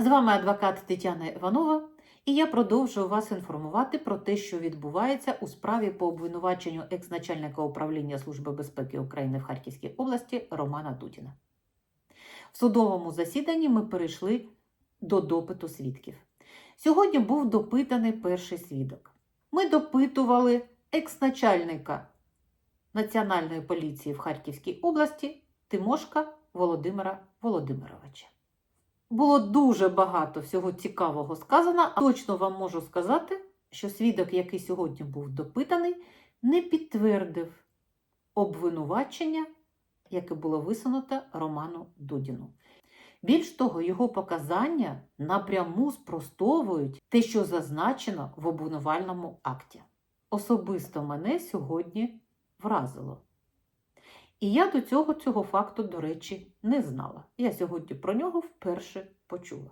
З вами адвокат Тетяна Іванова, і я продовжую вас інформувати про те, що відбувається у справі по обвинуваченню екс-начальника управління Служби безпеки України в Харківській області Романа Дудіна. В судовому засіданні ми перейшли до допиту свідків. Сьогодні був допитаний перший свідок. Ми допитували екс-начальника Національної поліції в Харківській області Тимошка Володимира Володимировича. Було дуже багато всього цікавого сказано, а точно вам можу сказати, що свідок, який сьогодні був допитаний, не підтвердив обвинувачення, яке було висунуто Роману Дудіну. Більш того, його показання напряму спростовують те, що зазначено в обвинувальному акті. Особисто мене сьогодні вразило. І я до цього цього факту, до речі, не знала. Я сьогодні про нього вперше почула.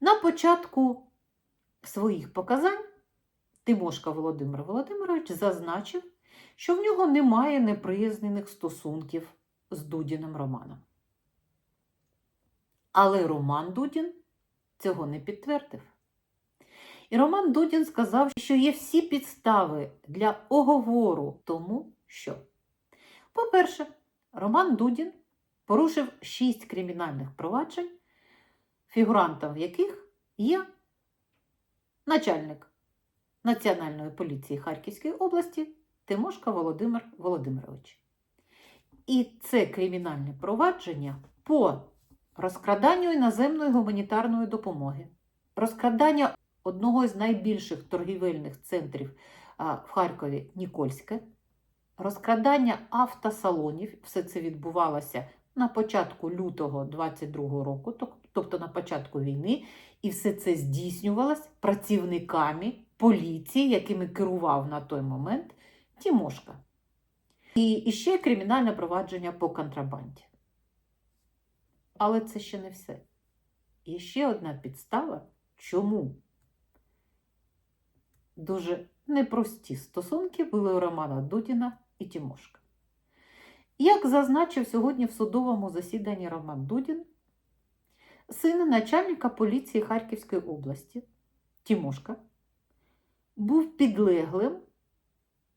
На початку своїх показань Тимошка Володимир Володимирович зазначив, що в нього немає неприязneних стосунків з Дудіним Романом. Але Роман Дудін цього не підтвердив. І Роман Дудін сказав, що є всі підстави для оговору тому, що, по-перше, Роман Дудін порушив шість кримінальних проваджень, фігурантом яких є начальник Національної поліції Харківської області Тимошка Володимир Володимирович. І це кримінальне провадження по розкраданню іноземної гуманітарної допомоги, розкрадання одного з найбільших торгівельних центрів в Харкові Нікольське, розкрадання автосалонів. Все це відбувалося на початку лютого 22 року, тобто на початку війни, і все це здійснювалось працівниками поліції, якими керував на той момент Тімошка. І, ще кримінальне провадження по контрабанді. Але це ще не все. І ще одна підстава, чому дуже непрості стосунки були у Романа Дудіна і Тимошка. Як зазначив сьогодні в судовому засіданні Роман Дудін, син начальника поліції Харківської області Тимошка був підлеглим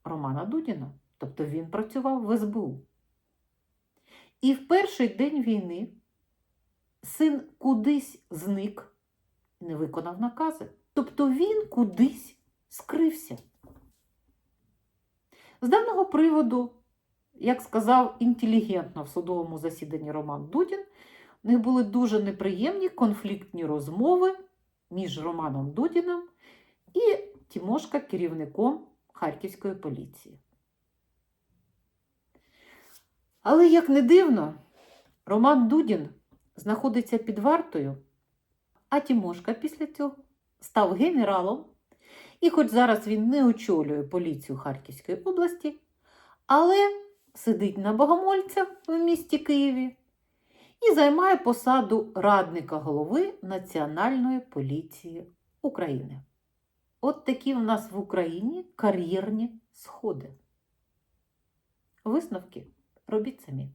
Романа Дудіна, тобто він працював в СБУ. І в перший день війни син кудись зник, не виконав накази. Тобто він кудись скрився. З даного приводу, як сказав інтелігентно в судовому засіданні Роман Дудін, в них були дуже неприємні конфліктні розмови між Романом Дудіном і Тімошка керівником Харківської поліції. Але, як не дивно, Роман Дудін знаходиться під вартою, а Тімошка після цього став генералом. І хоч зараз він не очолює поліцію Харківської області, але сидить на Богомольця в місті Києві і займає посаду радника голови Національної поліції України. От такі в нас в Україні кар'єрні сходи. Висновки робіть самі.